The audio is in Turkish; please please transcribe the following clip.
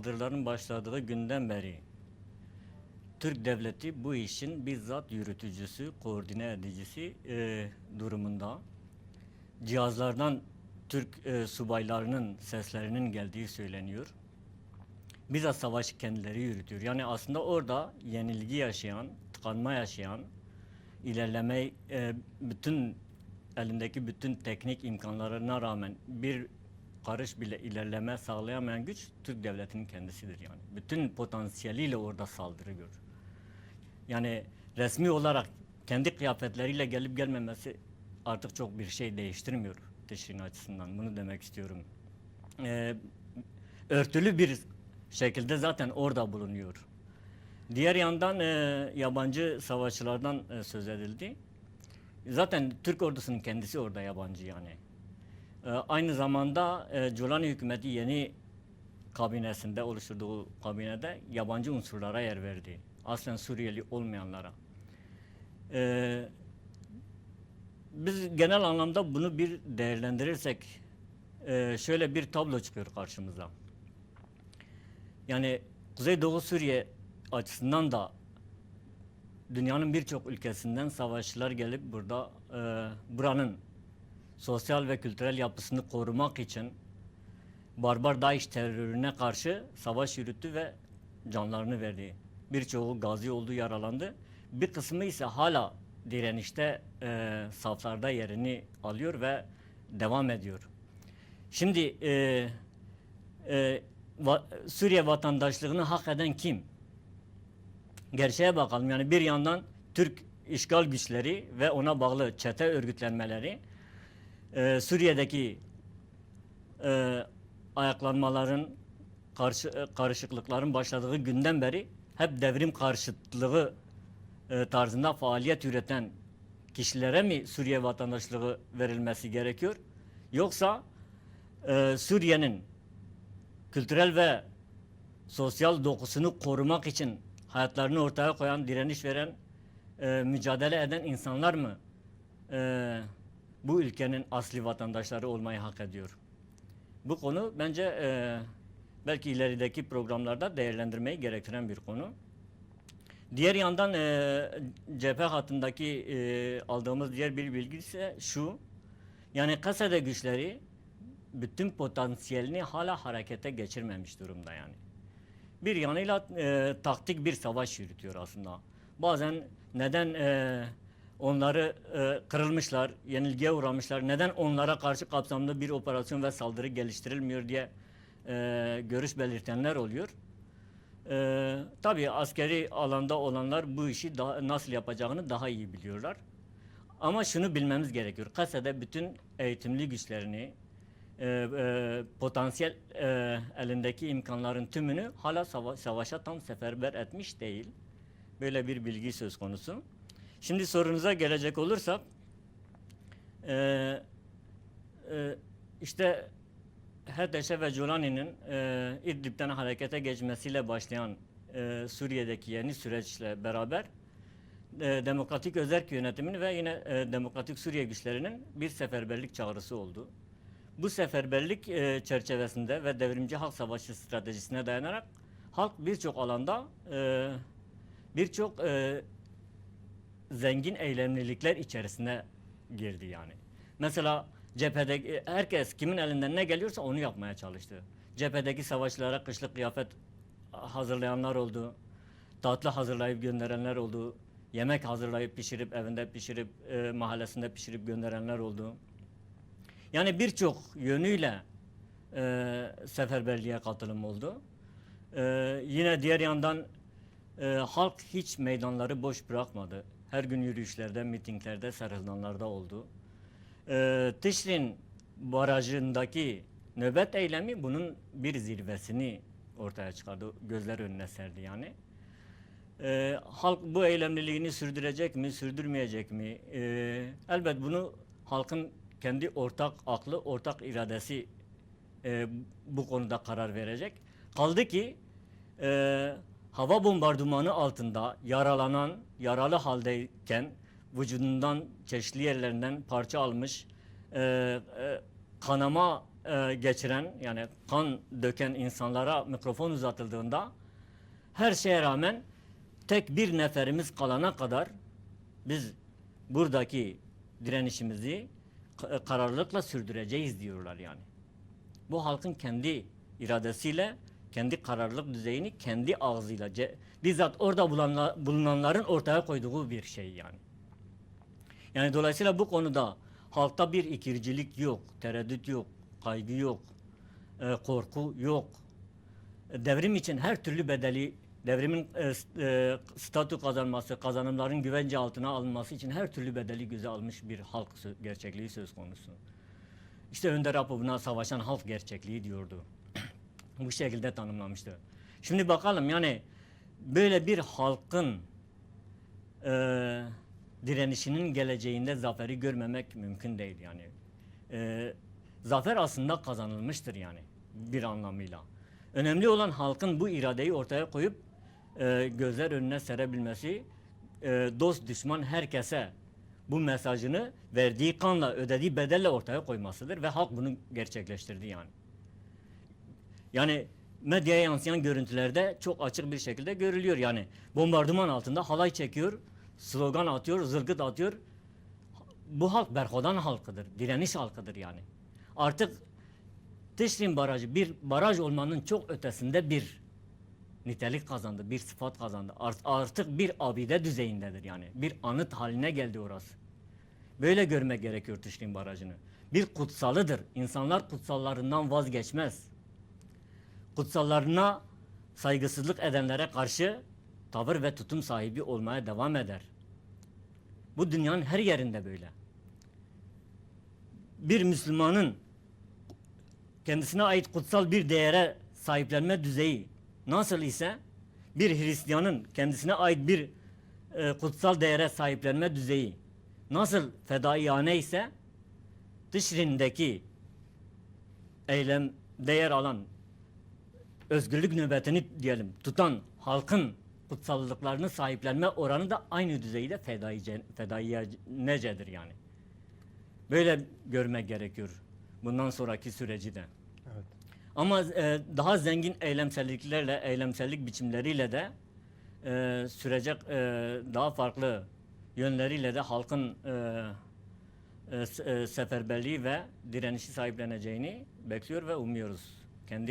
Saldırıların başladığı günden beri Türk devleti bu işin bizzat yürütücüsü, koordine edicisi e, durumunda. Cihazlardan Türk e, subaylarının seslerinin geldiği söyleniyor. Bizzat savaşı kendileri yürütüyor. Yani aslında orada yenilgi yaşayan, tıkanma yaşayan, ilerleme e, bütün elindeki bütün teknik imkanlarına rağmen bir karış bile ilerleme sağlayamayan güç Türk devletinin kendisidir yani. Bütün potansiyeliyle orada saldırıyor. Yani resmi olarak kendi kıyafetleriyle gelip gelmemesi artık çok bir şey değiştirmiyor Teşrin açısından. Bunu demek istiyorum. Ee, örtülü bir şekilde zaten orada bulunuyor. Diğer yandan e, yabancı savaşçılardan e, söz edildi. Zaten Türk ordusunun kendisi orada yabancı yani. E, aynı zamanda e, Culani hükümeti yeni kabinesinde oluşturduğu kabinede yabancı unsurlara yer verdi. Aslen Suriyeli olmayanlara. E, biz genel anlamda bunu bir değerlendirirsek e, şöyle bir tablo çıkıyor karşımıza. Yani Kuzeydoğu Suriye açısından da dünyanın birçok ülkesinden savaşçılar gelip burada e, buranın sosyal ve kültürel yapısını korumak için barbar DAEŞ terörüne karşı savaş yürüttü ve canlarını verdi. Birçoğu gazi oldu, yaralandı. Bir kısmı ise hala direnişte e, saflarda yerini alıyor ve devam ediyor. Şimdi e, e, va- Suriye vatandaşlığını hak eden kim? Gerçeğe bakalım. Yani bir yandan Türk işgal güçleri ve ona bağlı çete örgütlenmeleri e, Suriye'deki e, ayaklanmaların karşı, e, karışıklıkların başladığı günden beri hep devrim karşıtlığı e, tarzında faaliyet üreten kişilere mi Suriye vatandaşlığı verilmesi gerekiyor? Yoksa e, Suriye'nin kültürel ve sosyal dokusunu korumak için hayatlarını ortaya koyan, direniş veren, e, mücadele eden insanlar mı e, bu ülkenin asli vatandaşları olmayı hak ediyor? Bu konu bence e, belki ilerideki programlarda değerlendirmeyi gerektiren bir konu. Diğer yandan e, cephe hattındaki e, aldığımız diğer bir bilgi ise şu. Yani Kasede güçleri bütün potansiyelini hala harekete geçirmemiş durumda yani. Bir yanıyla e, taktik bir savaş yürütüyor aslında. Bazen neden e, onları e, kırılmışlar, yenilgiye uğramışlar, neden onlara karşı kapsamlı bir operasyon ve saldırı geliştirilmiyor diye e, görüş belirtenler oluyor. Ee, tabii askeri alanda olanlar bu işi daha, nasıl yapacağını daha iyi biliyorlar. Ama şunu bilmemiz gerekiyor. Kasede bütün eğitimli güçlerini, e, e, potansiyel e, elindeki imkanların tümünü hala sava- savaşa tam seferber etmiş değil. Böyle bir bilgi söz konusu. Şimdi sorunuza gelecek olursak, e, e, işte HDŞ ve Culani'nin e, İdlib'den harekete geçmesiyle başlayan e, Suriye'deki yeni süreçle beraber e, Demokratik Özerk yönetiminin ve yine e, Demokratik Suriye güçlerinin bir seferberlik çağrısı oldu. Bu seferberlik e, çerçevesinde ve devrimci halk savaşı stratejisine dayanarak halk birçok alanda e, birçok e, zengin eylemlilikler içerisine girdi yani. Mesela cephede e, herkes kimin elinden ne geliyorsa onu yapmaya çalıştı. Cephedeki savaşçılara kışlık kıyafet hazırlayanlar oldu. Tatlı hazırlayıp gönderenler oldu. Yemek hazırlayıp pişirip evinde pişirip e, mahallesinde pişirip gönderenler oldu. Yani birçok yönüyle e, seferberliğe katılım oldu. E, yine diğer yandan e, halk hiç meydanları boş bırakmadı. Her gün yürüyüşlerde, mitinglerde, serhizdanlarda oldu. E, Tişrin barajındaki nöbet eylemi bunun bir zirvesini ortaya çıkardı. Gözler önüne serdi yani. E, halk bu eylemliliğini sürdürecek mi, sürdürmeyecek mi? E, elbet bunu halkın kendi ortak aklı, ortak iradesi e, bu konuda karar verecek. Kaldı ki e, hava bombardımanı altında yaralanan, yaralı haldeyken vücudundan çeşitli yerlerinden parça almış, e, e, kanama e, geçiren yani kan döken insanlara mikrofon uzatıldığında her şeye rağmen tek bir neferimiz kalana kadar biz buradaki direnişimizi ka- kararlılıkla sürdüreceğiz diyorlar yani. Bu halkın kendi iradesiyle, kendi kararlılık düzeyini kendi ağzıyla, bizzat orada bulanla- bulunanların ortaya koyduğu bir şey yani. Yani dolayısıyla bu konuda halkta bir ikircilik yok, tereddüt yok, kaygı yok, e, korku yok. E, Devrim için her türlü bedeli, devrimin e, e, statü kazanması, kazanımların güvence altına alınması için her türlü bedeli göze almış bir halk gerçekliği söz konusu. İşte Önder Apo buna savaşan halk gerçekliği diyordu. Bu şekilde tanımlamıştı. Şimdi bakalım yani böyle bir halkın e, direnişinin geleceğinde zaferi görmemek mümkün değil yani. E, zafer aslında kazanılmıştır yani bir anlamıyla. Önemli olan halkın bu iradeyi ortaya koyup e, gözler önüne serebilmesi, e, dost düşman herkese bu mesajını verdiği kanla, ödediği bedelle ortaya koymasıdır ve halk bunu gerçekleştirdi yani. Yani medyaya yansıyan görüntülerde çok açık bir şekilde görülüyor yani. Bombardıman altında halay çekiyor, slogan atıyor, zılgıt atıyor. Bu halk Berkodan halkıdır, direniş halkıdır yani. Artık Teşrin Barajı bir baraj olmanın çok ötesinde bir nitelik kazandı, bir sıfat kazandı. Art- Artık bir abide düzeyindedir yani. Bir anıt haline geldi orası. Böyle görmek gerekiyor Teşrin Barajı'nı. Bir kutsalıdır. İnsanlar kutsallarından vazgeçmez kutsallarına saygısızlık edenlere karşı tavır ve tutum sahibi olmaya devam eder. Bu dünyanın her yerinde böyle. Bir Müslümanın kendisine ait kutsal bir değere sahiplenme düzeyi nasıl ise bir Hristiyanın kendisine ait bir e, kutsal değere sahiplenme düzeyi nasıl fedaiyane ise dışrindeki eylem değer alan özgürlük nöbetini diyelim tutan halkın kutsallıklarını sahiplenme oranı da aynı düzeyde fedaice, fedaiyecedir yani. Böyle görmek gerekiyor bundan sonraki süreci de. Evet. Ama e, daha zengin eylemselliklerle, eylemsellik biçimleriyle de e, sürecek e, daha farklı yönleriyle de halkın e, e, e, seferberliği ve direnişi sahipleneceğini bekliyor ve umuyoruz. Kendi